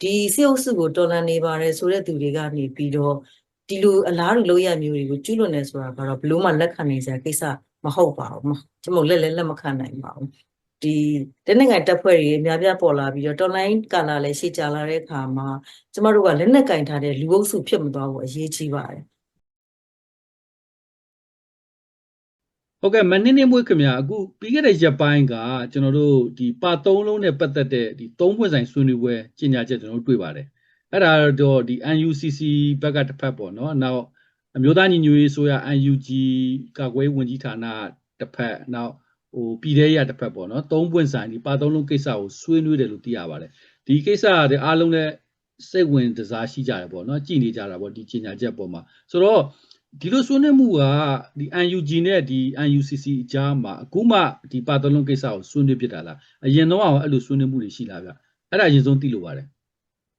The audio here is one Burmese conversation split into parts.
ဒီစေအုပ်စုကိုတော်လန်နေပါတယ်ဆိုတဲ့သူတွေကနေပြီးတော့ဒီလိုအလားတူလုပ်ရမျိုးတွေကိုကျူးလွန်နေဆိုတာကတော့ဘယ်လို့မှလက်ခံနိုင်စရာကိစ္စမဟုတ်ပါဘူးမကျွန်တော်လက်လက်လက်မခံနိုင်ပါဘူးဒီတနင်္ဂနွေတပ်ဖွဲ့တွေအများပြားပေါ်လာပြီးတော့တော်လိုင်းကာလာလည်းရှေ့ကြလာတဲ့အခါမှာကျမတို့ကလက်နက်ကင်ထားတဲ့လူအုပ်စုဖြစ်မသွားဘူးအရေးကြီးပါတယ် ဟုတ်ကဲ့မနေ့နေ့မွေးခင်ဗျာအခုပြီးခဲ့တဲ့ရက်ပိုင်းကကျွန်တော်တို့ဒီပါသုံးလုံးနဲ့ပတ်သက်တဲ့ဒီသုံးဖွဲ့ဆိုင်ဆွေးနွေးပွဲကျင်ညာချက်ကျွန်တော်တို့တွေ့ပါတယ်အဲ့ဒါတော့ဒီ UNCC ဘက်ကတစ်ဖက်ပေါ့နော်နောက်အမျိုးသားညီညွတ်ရေးဆိုရ UNG ကာကွယ်ရေးဝန်ကြီးဌာနတစ်ဖက်နောက်ဟိုပြည်ထောင်ရတစ်ဖက်ပေါ့နော်သုံးပွင့်ဆိုင်ဒီပါသုံးလုံးကိစ္စကိုဆွေးနွေးတယ်လို့သိရပါတယ်ဒီကိစ္စကဒီအားလုံးနဲ့စိတ်ဝင်တစားရှိကြတယ်ပေါ့နော်ကြည်နေကြတာပေါ့ဒီကျင်ညာချက်ပေါ်မှာဆိုတော့ ဒီလိုဆွေးနွေးမှုကဒီ UNG နဲ့ဒီ UNCC အကြားမှာအခုမှဒီပါတလုံးကိစ္စကိုဆွေးနွေးဖြစ်တာလားအရင်တော့အောင်အဲ့လိုဆွေးနွေးမှုတွေရှိလားဗျအဲ့ဒါအရင်ဆုံးသိလို့ပါတယ်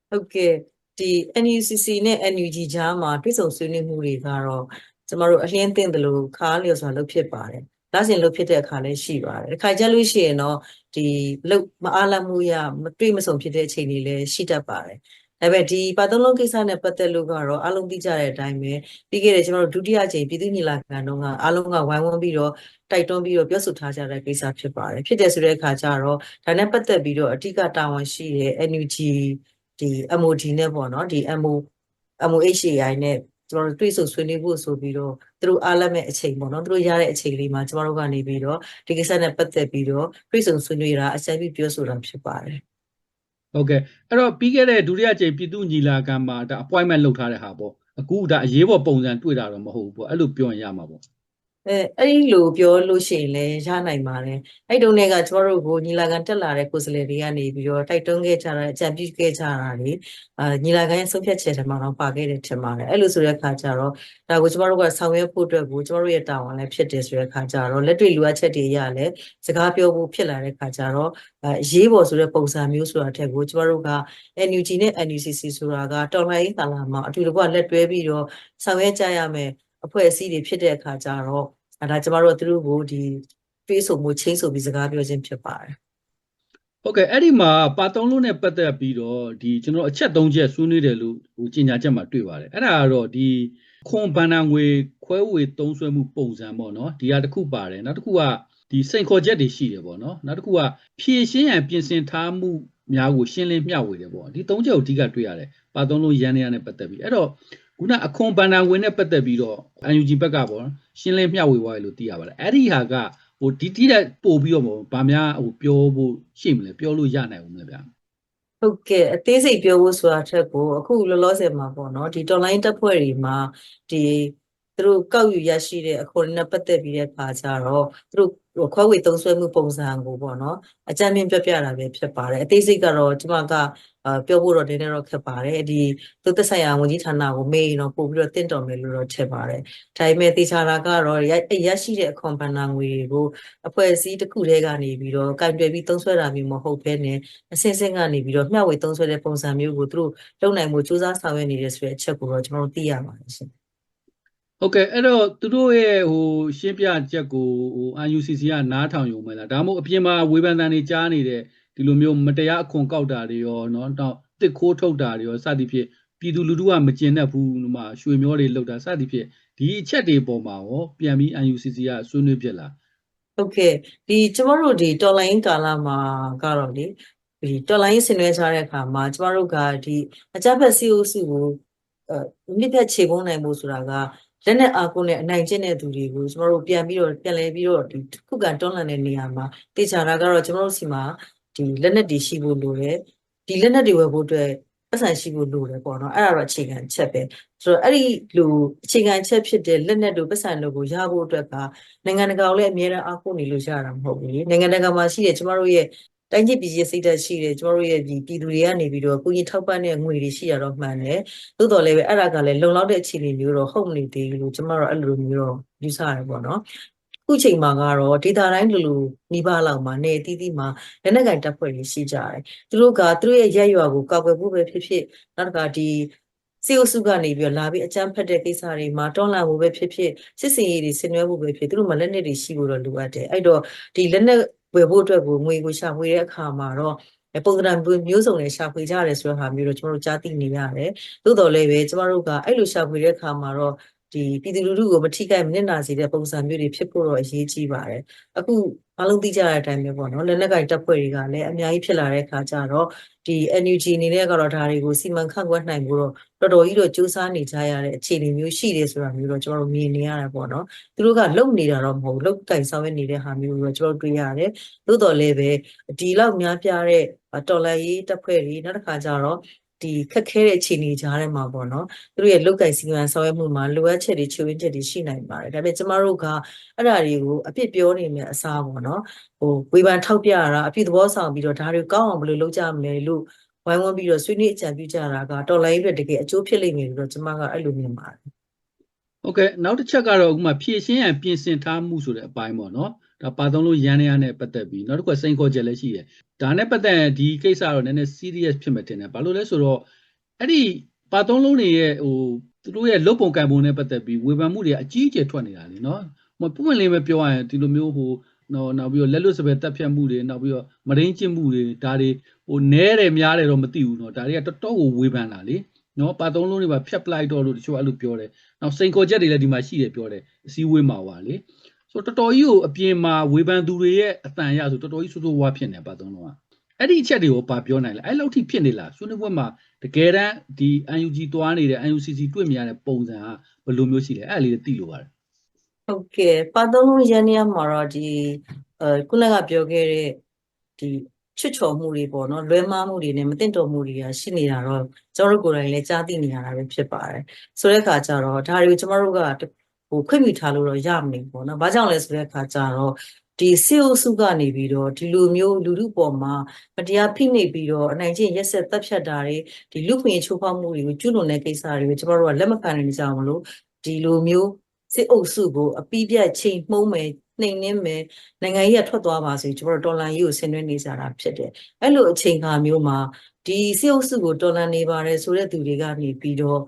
ဟုတ်ကဲ့ဒီ NUCC နဲ့ NUG ကြားမှာတွဲဆုံဆွေးနွေးမှုတွေကတော့ကျမတို့အလင်းသင့်တယ်လို့ခါလျော်စွာလုပ်ဖြစ်ပါတယ်။ဒါစဉ်လုပ်ဖြစ်တဲ့အခါလည်းရှိပါတယ်။တစ်ခါကြလို့ရှိရင်တော့ဒီလုတ်မအားလပ်မှုရမတွေ့မဆုံဖြစ်တဲ့အချိန်တွေလည်းရှိတတ်ပါတယ်။ ဒါပေမဲ့ဒီပါသုံးလုံးကိစ္စနဲ့ပတ်သက်လို့ကတော့အားလုံးသိကြတဲ့အတိုင်းပဲပြီးခဲ့တဲ့ကျွန်တော်တို့ဒုတိယအကြိမ်ပြည်သူ့ညီလာခံတုန်းကအားလုံးကဝိုင်းဝန်းပြီးတော့တိုက်တွန်းပြီးတော့ပြောဆိုထားကြတဲ့ကိစ္စဖြစ်ပါတယ်။ဖြစ်တယ်ဆိုတဲ့အခါကျတော့ဒါနဲ့ပတ်သက်ပြီးတော့အထူးကတာဝန်ရှိတဲ့ NUG ဒီ MOD နဲ့ပေါ့နော်ဒီ MO MOHAI နဲ့ကျွန်တော်တို့တွေ့ဆုံဆွေးနွေးဖို့ဆိုပြီးတော့သူတို့အားလက်မဲ့အချိန်ပေါ့နော်သူတို့ရတဲ့အချိန်လေးမှာကျွန်တော်တို့ကနေပြီးတော့ဒီကိစ္စနဲ့ပတ်သက်ပြီးတော့တွေ့ဆုံဆွေးနွေးတာအကြံပြုပြောဆိုတာဖြစ်ပါတယ် ဟုတ်ကဲ့အဲ့တော့ပြီးခဲ့တဲ့ဒုတိယအကြိမ်ပြည်သူ့ညီလာခံမှာဒါ appointment လုပ်ထားတဲ့ဟာပေါ့အခုဒါအရေးပေါ်ပုံစံတွေ့တာတော့မဟုတ်ဘူးပေါ့အဲ့လိုပြောရင်ရမှာပေါ့ အဲအဲ့ဒီလိုပြောလို့ရှိရင်လည်းရနိုင်ပါတယ်အဲ့တုန်းကကျမတို့ကိုညီလာခံတက်လာတဲ့ကိုယ်စားလှယ်တွေကနေပြီးတော့တိုက်တွန်းခဲ့ကြတာအကြံပြုခဲ့ကြတာလေအာညီလာခံရဲ့ဆုံးဖြတ်ချက်ထဲမှာတော့ပါခဲ့တယ်ထင်ပါတယ်အဲ့လိုဆိုတဲ့အခါကျတော့ဒါကိုကျမတို့ကဆောင်ရွက်ဖို့အတွက်ကိုကျမတို့ရဲ့တာဝန်လည်းဖြစ်တယ်ဆိုတဲ့အခါကျတော့လက်တွေ့လိုအပ်ချက်တွေရလည်းစကားပြောဖို့ဖြစ်လာတဲ့အခါကျတော့အဲအရေးပေါ်ဆိုတဲ့ပုံစံမျိုးဆိုတာထက်ကိုကျမတို့က NUG နဲ့ NUCC ဆိုတာကတော်လှန်ရေးကာလမှာအတူတကွလက်တွဲပြီးတော့ဆောင်ရွက်ကြရမယ်အဖွဲ့အစည်းတွေဖြစ်တဲ့အခါကျတော့ အဲဒါကျမတို့ကသူတို့ကိုဒီတွေးဆိုမှုချင်းဆိုပြီးစကားပြောခြင်းဖြစ်ပါတယ်ဟုတ်ကဲ့အဲ့ဒီမှာပါသုံးလုံးနဲ့ပတ်သက်ပြီးတော့ဒီကျွန်တော်အချက်၃ချက်ဆွေးနွေးတယ်လို့ဟိုကျင်ညာချက်မှာတွေ့ပါတယ်အဲ့ဒါကတော့ဒီခွန်ဘန္နာငွေခွဲဝေသုံးစွဲမှုပုံစံပေါ့နော်ဒီဟာတစ်ခုပါတယ်နောက်တစ်ခုကဒီစိန်ခေါ်ချက်တွေရှိတယ်ပေါ့နော်နောက်တစ်ခုကဖြည့်ရှင်းရန်ပြင်ဆင်ထားမှုများကိုရှင်းလင်းမျှဝေတယ်ပေါ့ဒီ၃ချက်ကိုအဓိကတွေ့ရတယ်ပါသုံးလုံးရန်နေရနဲ့ပတ်သက်ပြီးအဲ့တော့ ခုနအခွန်ဘန္နာငွေနဲ့ပတ်သက်ပြီးတော့ UNG ဘက်ကပေါ့နော်ရှင်းလင်းမျှဝေသွားတယ်လို့သိရပါတယ်အဲ့ဒီဟာကဟိုဒီတိတဲ့ပို့ပြီးတော့ဗာများဟိုပြောဖို့ရှိမလဲပြောလို့ရနိုင်ဦးမလဲဗျာဟုတ်ကဲ့အသေးစိတ်ပြောဖို့ဆိုတာထက်ကိုအခုလောလောဆယ်မှာပေါ့နော်ဒီ online တက်ဖွဲ့တွေမှာဒီသူတို့ကောက်ယူရရှိတဲ့အခွင့်နဲ့ပတ်သက်ပြီးတဲ့အခါကျတော့သူတို့ဟိုခွဲဝေသုံးစွဲမှုပုံစံကိုပေါ့နော်အကြမ်းမြင်ပြပြတာပဲဖြစ်ပါတယ်အသေးစိတ်ကတော့ကျွန်မက အာပြောဖို့တော့နည်းနည်းတော့ခက်ပါတယ်ဒီသူသက်ဆိုင်ရာဝန်ကြီးဌာနကိုမေးရင်တော့ပို့ပြီးတော့တင့်တော်မယ်လို့တော့ထင်ပါတယ်ဒါပေမဲ့တေချာတာကတော့ရရရှိတဲ့အခွန်ပဏ္ဏငွေတွေကိုအဖွဲ့အစည်းတစ်ခုတည်းကနေပြီးတော့ကင်တွယ်ပြီးသုံးစွဲတာမျိုးမဟုတ်ဘဲနဲ့အစင်းစင်းကနေပြီးတော့မျှဝေသုံးစွဲတဲ့ပုံစံမျိုးကိုသူတို့လုပ်နိုင်မှုစူးစမ်းဆောင်ရွက်နေတယ်ဆိုတဲ့အချက်ကိုတော့ကျွန်တော်တို့သိရပါတယ်ရှင်ဟုတ်ကဲ့အဲ့တော့သူတို့ရဲ့ဟိုရှင်းပြချက်ကိုဟို UNCC ကနားထောင်ယူမယ်လားဒါမှမဟုတ်အပြင်မှာဝေဖန်တန်တွေကြားနေတဲ့ ဒီလိုမျိုးမတရားအခွန်ကောက်တာတွေရောနော်တော့တစ်ခိုးထုတ်တာတွေရောစသည်ဖြင့်ပြည်သူလူထုကမကျင်တတ်ဘူးဒီမှာရွှေမျောတွေလှုပ်တာစသည်ဖြင့်ဒီအချက်တွေပေါ်မှာရောပြန်ပြီး UNCC ကဆွေးနွေးပြလားဟုတ်ကဲ့ဒီကျမတို့ဒီတော်လိုင်းကာလမှာကတော့လေဒီတော်လိုင်းဆင်နွှဲထားတဲ့အခါမှာကျမတို့ကဒီအကြက်ဖက်စီအိုစုကိုအဲမြစ်သက်ခြေပုံးနိုင်မှုဆိုတာကလက်နဲ့အာကုန်းနဲ့အနိုင်ကျင့်တဲ့သူတွေကိုကျမတို့ပြန်ပြီးတော့ပြန်လဲပြီးတော့ဒီခုကတွန်းလှန်တဲ့နေရာမှာတေချာတာကတော့ကျမတို့စီမှာ ဒီလက်နက်တွေရှိဖို့လိုတယ်ဒီလက်နက်တွေဝယ်ဖို့အတွက်ပတ်စံရှိဖို့လိုတယ်ပေါ့နော်အဲ့ဒါတော့အခြေခံချက်ပဲဆိုတော့အဲ့ဒီလိုအခြေခံချက်ဖြစ်တဲ့လက်နက်တို့ပတ်စံတို့ကိုရဖို့အတွက်ကနိုင်ငံတကာကိုလည်းအများအားအားကိုးနေလို့ရတာမဟုတ်ဘူးလေနိုင်ငံတကာမှာရှိတဲ့ကျမတို့ရဲ့တိုင်းပြည်ပြည်ရေးစိတ်ဓာတ်ရှိတယ်ကျမတို့ရဲ့ဒီပြည်သူတွေကနေပြီးတော့ကိုကြီးထောက်ပံ့တဲ့ငွေတွေရှိရတော့မှန်တယ်သို့တော်လည်းပဲအဲ့ဒါကလည်းလုံလောက်တဲ့အခြေအနေမျိုးတော့ဟုတ်မနေသေးဘူးလို့ကျမတို့အဲ့လိုမျိုးတော့ယူဆရတယ်ပေါ့နော် ခုချိန်မှာကတော့ဒေတာတိုင်းလူလူနှီးပါလောက်မှာနေအသီးသီးမှာလက်နက်ကင်တပ်ဖွဲ့တွေရှိကြတယ်သူတို့ကသူတို့ရဲ့ရက်ရွာကိုကောက်ွယ်ဖို့ပဲဖြစ်ဖြစ်နောက်တစ်ခါဒီစီအိုစုကနေပြီးတော့လာပြီးအကြမ်းဖက်တဲ့ကိစ္စတွေမှာတွန်းလှန်ဖို့ပဲဖြစ်ဖြစ်စစ်စင်ရေးတွေဆင်နွှဲဖို့ပဲဖြစ်သူတို့မှာလက်နက်တွေရှိဖို့တော့လိုအပ်တယ်အဲ့တော့ဒီလက်နက်ဝယ်ဖို့အတွက်ကိုငွေကိုရှာဖွေတဲ့အခါမှာတော့အဲပုံစံမျိုးစုံနဲ့ရှာဖွေကြရတယ်ဆိုတဲ့ဟာမျိုးတော့ကျွန်တော်တို့ကြားသိနေရတယ်သို့တော်လည်းပဲကျွန်တော်တို့ကအဲ့လိုရှာဖွေတဲ့အခါမှာတော့ ဒီပြည်သူလူထုကိုမထိခိုက်မနစ်နာစေတဲ့ပုံစံမျိုးတွေဖြစ်ဖို့တော့အရေးကြီးပါတယ်အခုအားလုံးသိကြတဲ့အတိုင်းပဲပေါ့နော်လက်နက်ကင်တပ်ဖွဲ့တွေကလည်းအများကြီးဖြစ်လာတဲ့အခါကျတော့ဒီ NUG အနေနဲ့ကတော့ဒါတွေကိုစီမံခန့်ခွဲနိုင်ဖို့တော့တော်တော်ကြီးတော့စူးစမ်းနေကြရတဲ့အခြေအနေမျိုးရှိတယ်ဆိုတာမျိုးတော့ကျွန်တော်တို့မြင်နေရတယ်ပေါ့နော်သူတို့ကလုံနေတာတော့မဟုတ်ဘူးလုံကင်ဆောင်ရွက်နေတဲ့ဟာမျိုးတော့ကျွန်တော်တို့တွေ့ရတယ်သို့တော်လည်းပဲဒီလောက်များပြားတဲ့တော်လန်ရေးတပ်ဖွဲ့တွေနောက်တစ်ခါကျတော့ ဒီခက်ခဲတဲ့အခြေအနေကြားထဲမှာပေါ့နော်သူတို့ရဲ့လုတ်ကင်စီမံဆောင်ရွက်မှုမှာလိုအပ်ချက်တွေချွေးဝင်းချက်တွေရှိနိုင်ပါတယ်ဒါပေမဲ့ကျမတို့ကအဲ့ဒါတွေကိုအပြစ်ပြောနေမယ့်အစားပေါ့နော်ဟိုဝေဖန်ထောက်ပြရတာအပြစ်သဘောဆောင်ပြီးတော့ဒါတွေကောင်းအောင်ဘယ်လိုလုပ်ကြမလဲလို့ဝိုင်းဝန်းပြီးတော့ဆွေးနွေးအကြံပြုကြတာကတော်လိုင်းရဲ့တကယ်အကျိုးဖြစ်လိမ့်မယ်လို့တော့ကျမကအဲ့လိုမြင်ပါတယ်ဟုတ်ကဲ့နောက်တစ်ချက်ကတော့အခုမှဖြည့်ရှင်းရန်ပြင်ဆင်ထားမှုဆိုတဲ့အပိုင်းပေါ့နော် ဒါပါသုံးလို့ရန်ရရနဲ့ပတ်သက်ပြီးနောက်တစ်ခုစိန်ခေါ်ချက်လည်းရှိတယ်ဒါနဲ့ပတ်သက်ဒီကိစ္စတော့နည်းနည်း serious ဖြစ်မှတင်တယ်ဘာလို့လဲဆိုတော့အဲ့ဒီပါသုံးလုံးတွေရဲ့ဟိုသူတို့ရဲ့လုတ်ပုံကံပုံနဲ့ပတ်သက်ပြီးဝေဖန်မှုတွေအကြီးအကျယ်ထွက်နေတာလीနော်မပွင့်လင်းပဲပြောရရင်ဒီလိုမျိုးဟိုနော်နောက်ပြီးတော့လက်လွတ်စပယ်တက်ဖြတ်မှုတွေနောက်ပြီးတော့မရင်းကျင့်မှုတွေဒါတွေဟိုနဲတယ်များတယ်တော့မသိဘူးနော်ဒါတွေကတော်တော်ကိုဝေဖန်တာလीနော်ပါသုံးလုံးတွေပါဖြတ်ပလိုက်တော့လို့တချို့အဲ့လိုပြောတယ်နောက်စိန်ခေါ်ချက်တွေလည်းဒီမှာရှိတယ်ပြောတယ်အစည်းအဝေးမှာပါလी ဆိုတော့တော်တော်ကြီးကိုအပြင်မှာဝေဖန်သူတွေရဲ့အတန်ရဆိုတော်တော်ကြီးဆိုးဆိုးဝါးဖြစ်နေပါသုံးလုံးကအဲ့ဒီအချက်တွေကိုပါပြောနိုင်လဲအဲ့လောက်ထိဖြစ်နေလားဆွေးနွေးပွဲမှာတကယ်တမ်းဒီ UNG တွားနေတဲ့ UNCC တွေ့မြင်ရတဲ့ပုံစံကဘယ်လိုမျိုးရှိလဲအဲ့ဒါလေးသိလို့ပါတယ်ဟုတ်ကဲ့ပါသုံးလုံးရန်ရမှာတော့ဒီအဲခုနကပြောခဲ့တဲ့ဒီချွတ်ချော်မှုတွေပေါ့နော်လွဲမှားမှုတွေနဲ့မတင်တော်မှုတွေကရှိနေတာတော့ကျွန်တော်တို့ကိုယ်တိုင်လည်းကြားသိနေရတာပဲဖြစ်ပါတယ်ဆိုတဲ့အခါကျတော့ဒါတွေကိုကျွန်တော်တို့က ဟိုခွင့်ပြုထားလို့တော့ရမနေဘူးပေါ့နော်ဘာကြောင့်လဲဆိုတဲ့အခါကျတော့ဒီစေအုပ်စုကနေပြီးတော့ဒီလိုမျိုးလူလူပေါ်မှာမတရားဖိနှိပ်ပြီးတော့အနိုင်ကျင့်ရက်ဆက်တပ်ဖြတ်တာတွေဒီလူခွင့်ချိုးဖောက်မှုတွေကိုကျူးလွန်တဲ့ကိစ္စတွေကိုကျွန်တော်တို့ကလက်မခံနိုင်ကြအောင်လို့ဒီလိုမျိုးစစ်အုပ်စုကိုအပိပြတ်ချိန်မှုံးမယ်နှိမ်နှင်းမယ်နိုင်ငံကြီးကထွက်သွားပါဆိုကျွန်တော်တို့ဒေါ်လာကြီးကိုဆင်နွှဲနေကြတာဖြစ်တယ်အဲ့လိုအချိန်ခါမျိုးမှာဒီစစ်အုပ်စုကိုတော်လန်နေပါတယ်ဆိုတဲ့သူတွေကနေပြီးတော့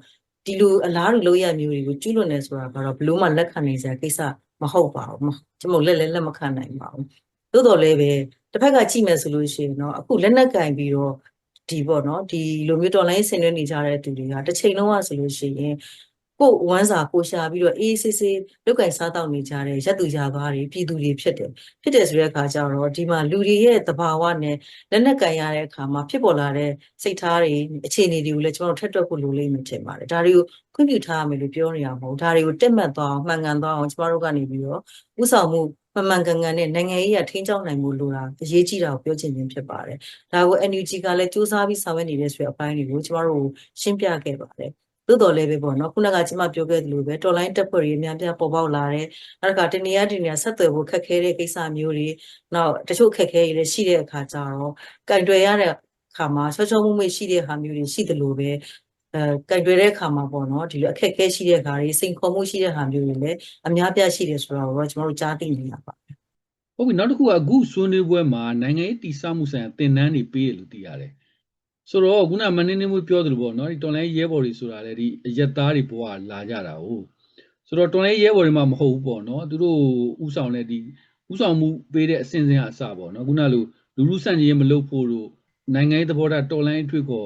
ဒီလိုအလားတူလောက်ရမျိုးတွေကိုကျူးလွန်နေဆိုတာကတော့ဘလို့မှလက်ခံနိုင်စရာကိစ္စမဟုတ်ပါဘူးကျွန်တော်လက်လည်းလက်မခံနိုင်ပါဘူးသို့တော်လည်းပဲတစ်ဖက်ကကြည့်မယ်ဆိုလို့ရှိရင်တော့အခုလက်နက်ကင်ပြီးတော့ဒီပေါ့နော်ဒီလိုမျိုးတော်လိုင်းဆင်နွှဲနေကြတဲ့သူတွေကတစ်ချိန်လုံးကဆိုလို့ရှိရင် ကိုဝမ်းစာကိုရှာပြီးတော့အေးဆေးဆေးလုတ်ကင်စားတောက်နေကြတဲ့ရက်သူကြသားတွေပြည်သူတွေဖြစ်တယ်ဖြစ်တယ်ဆိုတဲ့အခါကျတော့ဒီမှာလူတွေရဲ့သဘာဝနဲ့လက်နက်ကင်ရတဲ့အခါမှာဖြစ်ပေါ်လာတဲ့စိတ်ထားတွေအခြေအနေတွေကိုလည်းကျွန်တော်တို့ထက်တွက်ဖို့လိုလိမ့်မယ်ထင်ပါတယ်ဒါတွေကိုခွင့်ပြုထားရမယ်လို့ပြောနေရမှာမဟုတ်ဒါတွေကိုတက်မှတ်သွားအောင်မှန်ကန်သွားအောင်ကျွန်တော်တို့ကနေပြီးတော့ဥဆောင်မှုမှန်မှန်ကန်ကန်နဲ့နိုင်ငံရေးရထိန်းချောင်းနိုင်မှုလိုတာအရေးကြီးတာကိုပြောချင်ခြင်းဖြစ်ပါတယ်ဒါကို NUG ကလည်းစူးစမ်းပြီးဆောင်ရွက်နေတဲ့ဆိုတဲ့အပိုင်းတွေကိုကျွန်တော်တို့ရှင်းပြခဲ့ပါတယ် သို့တော်လည်းပဲပေါ့နော်ခုနကကျွန်မပြောခဲ့သလိုပဲတော်လိုင်းတက်ဖွဲ့တွေအများပြပေါ်ပေါက်လာတယ်နောက်ကတနေရာတနေရာဆက်သွယ်ဖို့ခက်ခဲတဲ့ကိစ္စမျိုးတွေနောက်တချို့ခက်ခဲတွေလည်းရှိတဲ့အခါကျတော့ကင်တွယ်ရတဲ့အခါမှာချောချောမှုမှုရှိတဲ့ဟာမျိုးတွေရှိသလိုပဲအဲကင်တွယ်တဲ့အခါမှာပေါ့နော်ဒီလိုအခက်ခဲရှိတဲ့အခါတွေစိန်ခေါ်မှုရှိတဲ့ဟာမျိုးတွေလည်းအများပြရှိတယ်ဆိုတော့ကျွန်တော်တို့ကြားသိနေရပါဟုတ်ပြီနောက်တစ်ခုကအခုဆွေးနွေးပွဲမှာနိုင်ငံရေးတည်ဆောက်မှုဆိုင်ရာသင်တန်းတွေပေးရလို့သိရတယ် ဆိုတော့ခုနမင်းနေမှုပြောသလိုပေါ့နော်ဒီတော်လိုင်းရဲဘော်တွေဆိုတာလေဒီအရက်သားတွေဘဝလာကြတာဟုတ်ဆိုတော့တော်လိုင်းရဲဘော်တွေမှမဟုတ်ဘူးပေါ့နော်သူတို့ဥဆောင်တဲ့ဒီဥဆောင်မှုပေးတဲ့အစဉ်စဉ်အစပေါ့နော်ခုနလိုလူလူဆန့်ကျင်ရေးမလုပ်ဖို့တို့နိုင်ငံရေးသဘောထားတော်လိုင်းအထွေကော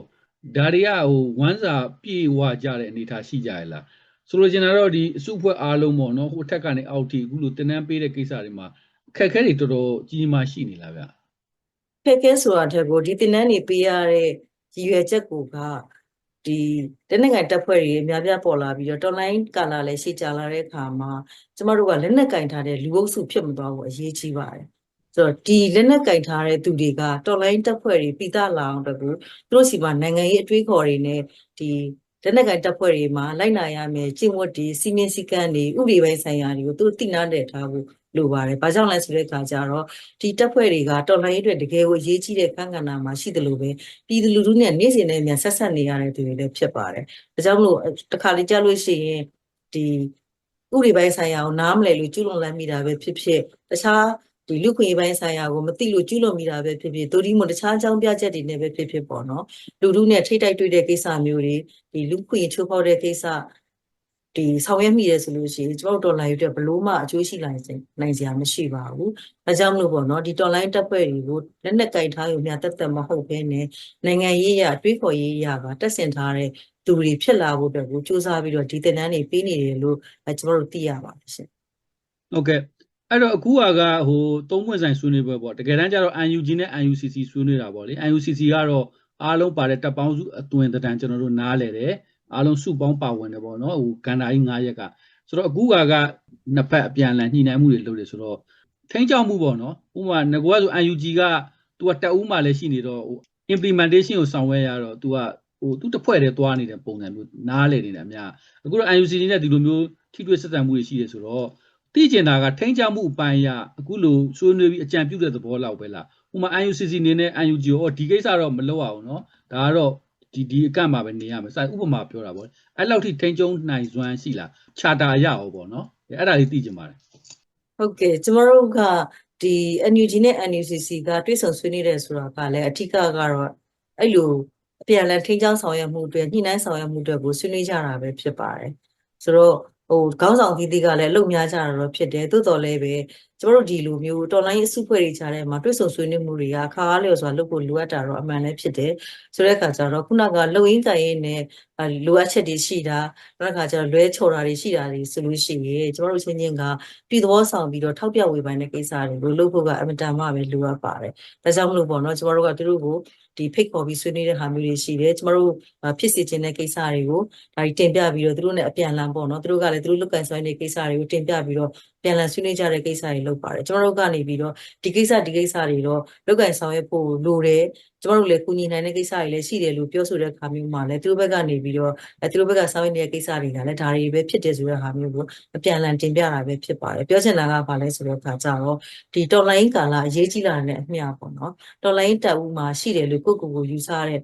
ဒါတွေကဟိုဝမ်းစာပြေဝကြတဲ့အနေအထားရှိကြရလားဆိုလိုချင်တာတော့ဒီအစုအဖွဲ့အားလုံးပေါ့နော်ဟိုထက်ကနေအောက်ထိအခုလိုတင်တန်းပေးတဲ့ကိစ္စတွေမှာအခက်အခဲတွေတော်တော်ကြီးကြီးမားရှိနေလားဗျခက်ခဲဆိုတာတဲ့ကိုဒီတင်နန်းနေပေးရတဲ့ ရည်ရွယ်ချက်ကိုကဒီတနင်္ဂနွေတပ်ဖွဲ့တွေအများပြပေါ်လာပြီးတော့တော်လိုင်းကာလာလည်းရှေ့ကြလာတဲ့အခါမှာကျမတို့ကလက်နက်ကင်ထားတဲ့လူအုပ်စုဖြစ်မသွားဘူးအရေးကြီးပါတယ်ဆိုတော့ဒီလက်နက်ကင်ထားတဲ့သူတွေကတော်လိုင်းတပ်ဖွဲ့တွေပိသလာအောင်တကူသူတို့စီမှာနိုင်ငံရေးအတွေးခေါ်တွေနဲ့ဒီလက်နက်ကင်တပ်ဖွဲ့တွေမှာလိုက်နာရမယ်ကျင့်ဝတ်တွေစီမင်းစည်းကမ်းတွေဥပဒေပိုင်းဆိုင်ရာတွေကိုသူတို့သိနာတဲ့ထားဖို့ လိုပါတယ်။ဘာကြောင့်လဲဆိုတဲ့အခါကျတော့ဒီတပ်ဖွဲ့တွေကတော်လှန်ရေးအတွက်တကယ်ကိုအရေးကြီးတဲ့ကဏ္ဍနာမှာရှိတယ်လို့ပဲပြည်သူလူထုနဲ့နေ့စဉ်နဲ့အမြန်ဆက်ဆက်နေရတဲ့သူတွေလည်းဖြစ်ပါတယ်။ဒါကြောင့်မလို့တစ်ခါလေကြားလို့ရှိရင်ဒီဥပဒေပိုင်းဆိုင်ရာကိုနားမလည်လို့ကျူးလွန်လိုက်မိတာပဲဖြစ်ဖြစ်တခြားဒီလူခွင့်ရေးပိုင်းဆိုင်ရာကိုမသိလို့ကျူးလွန်မိတာပဲဖြစ်ဖြစ်ဒိုဒီမို့တခြားအကြောင်းပြချက်တွေနဲ့ပဲဖြစ်ဖြစ်ပေါ့နော်လူထုနဲ့ထိတ်တိုက်တွေ့တဲ့ကိစ္စမျိုးတွေဒီလူခွင့်ရေးချိုးဖောက်တဲ့ကိစ္စ ဒီဆောင်ရွက်မိရဲဆိုလို့ရှိရင်ကျမတို့တော်လိုင်းအတွက်ဘလို့မှအကျိုးရှိနိုင်စေနိုင်စရာမရှိပါဘူး။ဒါကြောင့်မလို့ပေါ့နော်ဒီတော်လိုင်းတပ်ဖွဲ့တွေကိုလက်နက်ကင်ထားရုံမျှတက်တက်မဟုတ်ဘဲနဲ့နိုင်ငံရေးရအတွေးခေါ်ရေးရပါတက်ဆင်ထားတဲ့သူတွေဖြစ်လာဖို့အတွက်ကိုစူးစမ်းပြီးတော့ဒီသင်တန်းတွေပေးနေတယ်လို့အဲကျမတို့သိရပါတယ်ရှင်ဟုတ်ကဲ့အဲ့တော့အခုကကဟိုသုံးပွင့်ဆိုင်ဆွေးနွေးပွဲပေါ့တကယ်တမ်းကျတော့ UNG နဲ့ UNCC ဆွေးနွေးတာပေါ့လေ UNCC ကတော့အားလုံးပါတဲ့တပ်ပေါင်းစုအသွင်တန်းကျွန်တော်တို့နားလဲတယ် အားလုံးစုပေါင်းပါဝင်တယ်ပေါ့နော်ဟိုကန္တာကြီး9ရက်ကဆိုတော့အခုကကနှစ်ဖက်အပြန်အလှန်ညှိနှိုင်းမှုတွေလုပ်တယ်ဆိုတော့ထိန်းချောက်မှုပေါ့နော်ဥပမာငကွာဆို UNG က तू ကတက်ဦးမှလည်းရှိနေတော့ဟို implementation ကိုဆောင်ရွက်ရတော့ तू ကဟိုသူတစ်ဖွဲ့တည်းသွားနေတဲ့ပုံစံမျိုးနားလေနေတယ်အများအခုတော့ UNCC နဲ့ဒီလိုမျိုးထိတွေ့ဆက်ဆံမှုတွေရှိတယ်ဆိုတော့သိကျင်တာကထိန်းချမှုအပိုင်းရအခုလိုဆွေးနွေးပြီးအကြံပြုတဲ့သဘောလောက်ပဲလားဥပမာ UNCC နေနဲ့ UNG ကိုဒီကိစ္စတော့မလုပ်အောင်နော်ဒါကတော့ ဒီဒီအကန့်မှာပဲနေရမယ်စဥပမာပြောတာပေါ့အဲ့လောက်ထိထိန်းကျုံနိုင်စွမ်းရှိလားချာတာရအောင်ပေါ့နော်အဲ့ဒါလေးသိကျင်ပါတယ်ဟုတ်ကဲ့ကျမတို့ကဒီ NUG နဲ့ NUCC ကတွဲဆောင်ဆွေးနွေးတယ်ဆိုတာကလည်းအထူးကတော့အဲ့လိုအပြန်အလှန်ထိန်းချောင်းဆောင်ရွက်မှုအတွက်ညှိနှိုင်းဆောင်ရွက်မှုအတွက်ကိုဆွေးနွေးကြတာပဲဖြစ်ပါတယ်ဆိုတော့ဟိုခေါင်းဆောင်သီးသီးကလည်းအလုပ်များကြတာတော့ဖြစ်တယ်သို့တော်လည်းပဲကျမတို့ဒီလိုမျိုးတော်လိုင်းအစုဖွဲ့တွေကြားထဲမှာတွဲဆောင်ဆွေးနွေးမှုတွေကအခါအားလျော်စွာလုပ်ဖို့လိုအပ်တာတော့အမှန်လည်းဖြစ်တယ်ဆိုတဲ့အခါကျတော့ခုနကလုံရင်းတိုင်ရင်နဲ့အဲလိုအပ်ချက်တွေရှိတာနောက်တစ်ခါကျတော့လွဲချော်တာတွေရှိတာတွေဆိုလို့ရှိရင်ကျမတို့ချင်းချင်းကပြည်သဘောဆောင်ပြီးတော့ထောက်ပြဝေပိုင်းတဲ့ကိစ္စတွေကိုလုပ်ဖို့ကအမတန်မှပဲလိုအပ်ပါတယ်။ဒါကြောင့်မလို့ပေါ့နော်ကျမတို့ကသူတို့ကိုဒီဖိတ်ခေါ်ပြီးဆွေးနွေးတဲ့ဟာမျိုးတွေရှိတယ်။ကျမတို့ဖြစ်စီခြင်းတဲ့ကိစ္စတွေကိုဒါကြီးတင်ပြပြီးတော့သူတို့နဲ့အပြန်အလှန်ပေါ့နော်သူတို့ကလည်းသူတို့လုတ်ကန်ဆွဲနေတဲ့ကိစ္စတွေကိုတင်ပြပြီးတော့ ပြန်လည်ဆွေးနွေးကြတဲ့ကိစ္စတွေလုပ်ပါတယ်။ကျမတို့ကနေပြီးတော့ဒီကိစ္စဒီကိစ္စတွေတော့လုတ်ကန်ဆောင်ရွက်ဖို့လိုတယ်။ကျမတို့လည်းကူညီနိုင်တဲ့ကိစ္စတွေလည်းရှိတယ်လို့ပြောဆိုတဲ့အခါမျိုးမှာလည်းသူတို့ဘက်ကနေပြီးတော့အဲသူတို့ဘက်ကဆောင်ရွက်နေတဲ့ကိစ္စတွေကလည်းဒါတွေပဲဖြစ်တယ်ဆိုတဲ့ဟာမျိုးကိုအပြန်အလှန်တင်ပြတာပဲဖြစ်ပါတယ်ပြောချင်တာကဘာလဲဆိုတော့ခါကြတော့ဒီတော်လိုင်းကာလအရေးကြီးလာတဲ့အမျှပေါ့နော်တော်လိုင်းတက်ဦးမှာရှိတယ်လို့ကိုယ့်ကိုယ်ကိုယူဆတဲ့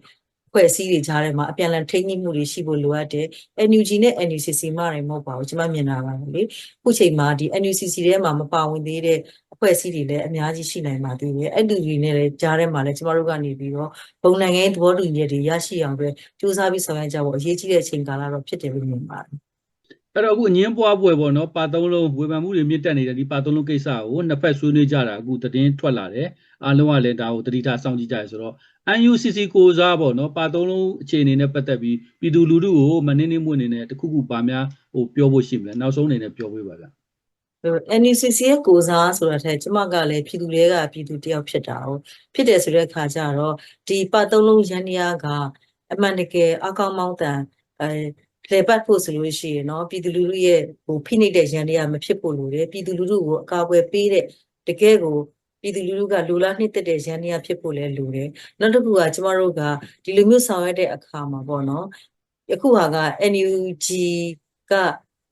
ဖွဲ့စည်းတွေကြားထဲမှာအပြန်အလှန်ထိန်းညှိမှုတွေရှိဖို့လိုအပ်တယ် NUG နဲ့ NUCC မှလည်းမဟုတ်ပါဘူးကျွန်မမြင်တာပါလေခုချိန်မှာဒီ NUCC ထဲမှာမပါဝင်သေးတဲ့အဖွဲ့အစည်းတွေလည်းအများကြီးရှိနိုင်ပါသေးတယ်အဲ့ဒီတွေနဲ့လည်းကြားထဲမှာလည်းကျမတို့ကနေပြီးတော့ဘုံနိုင်ငံရေးသဘောတူညီချက်တွေရရှိအောင်အတွက်စူးစမ်းပြီးဆောင်ရွက်ကြဖို့အရေးကြီးတဲ့အချိန်ကာလတော့ဖြစ်တယ်လို့မြင်ပါတယ် အဲ့တော့အခုအငင်းပွားပွဲပေါ့နော်ပါသုံးလုံးဝေဖန်မှုတွေမြင့်တက်နေတဲ့ဒီပါသုံးလုံးကိစ္စကိုနှစ်ဖက်ဆွေးနွေးကြတာအခုသတင်းထွက်လာတယ်အားလုံးကလည်းဒါကိုတတိထားစောင့်ကြည့်ကြရဆိုတော့ UNCC ကိုစားပေါ့နော်ပါသုံးလုံးအခြေအနေနဲ့ပတ်သက်ပြီးပြည်သူလူထုကိုမနှင်းနှင်းမွအနေနဲ့တခုခုပါများဟိုပြောဖို့ရှိမလဲနောက်ဆုံးအနေနဲ့ပြောပေးပါဗျာ NUCC ရဲ့ကိုစားဆိုတဲ့ကျမကလည်းပြည်သူတွေကပြည်သူတယောက်ဖြစ်တာဟုတ်ဖြစ်တယ်ဆိုတဲ့အခါကျတော့ဒီပတ်သုံးလုံးရန်တရားကအမှန်တကယ်အကောင်းမောင်းတန်အဲ လှည့်ပတ်ဖို့ဆိုလို့ရှိရင်တော့ပြည်သူလူထုရဲ့ဟိုဖိနှိပ်တဲ့ရန်တရားမဖြစ်ဖို့လိုတယ်ပြည်သူလူထုကိုအကာအကွယ်ပေးတဲ့တကယ်ကိုပြည်သူလူထုကလူလားနှစ်သက်တဲ့ရန်တရားဖြစ်ဖို့လည်းလိုတယ်နောက်တစ်ခုကကျမတို့ကဒီလိုမျိုးဆောင်ရွက်တဲ့အခါမှာပေါ့နော်အခုဟာက NUG က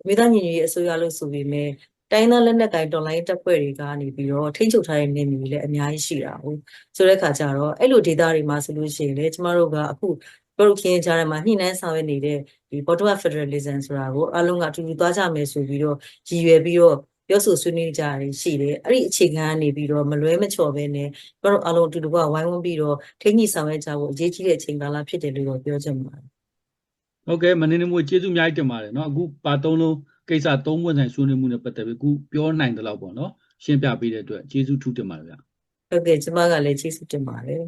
မိသားညီညီရေးအစိုးရလို့ဆိုပေမဲ့တိုင်းသားလက်နက်ကိုင်တော်လိုင်းတပ်ဖွဲ့တွေကနေပြီးတော့ထိ ंछ ုပ်ထားတဲ့နေမျိုးလည်းအများကြီးရှိတာဟုတ်ဆိုတဲ့ခါကျတော့အဲ့လိုဒေသတွေမှာဆိုလို့ရှိရင်လေကျမတို့ကအခု ပရုတ်ခင်းကြားထဲမှာညှိနှိုင်းဆောင်ရွက်နေတဲ့ဒီ Bottom Up Federalism ဆိုတာကိုအလုံးကအတူတူသွားကြမယ်ဆိုပြီးတော့ရည်ရွယ်ပြီးတော့ပြောဆိုဆွေးနွေးကြရရှိတယ်အဲ့ဒီအခြေခံကနေပြီးတော့မလွဲမချော်ပဲနဲ့ကျမတို့အလုံးအတူတူကဝိုင်းဝန်းပြီးတော့ထိန်းညှိဆောင်ရွက်ကြဖို့အရေးကြီးတဲ့အချိန်ကာလဖြစ်တယ်လို့တော့ပြောချင်ပါတယ် ဟုတ်ကဲ့မနှင်းနှင်းမွကျေးဇူးအများကြီးတင်ပါတယ်เนาะအခုပါသုံးလုံးကိစ္စသုံးပွင့်ဆိုင်ဆွေးနွေးမှုနဲ့ပတ်သက်ပြီးအခုပြောနိုင်တယ်လို့ပေါ့เนาะရှင်းပြပေးတဲ့အတွက်ကျေးဇူးထူးတင်ပါတယ်ဗျာ ဟုတ်ကဲ့ကျမကလည်းကျေးဇူးတင်ပါတယ်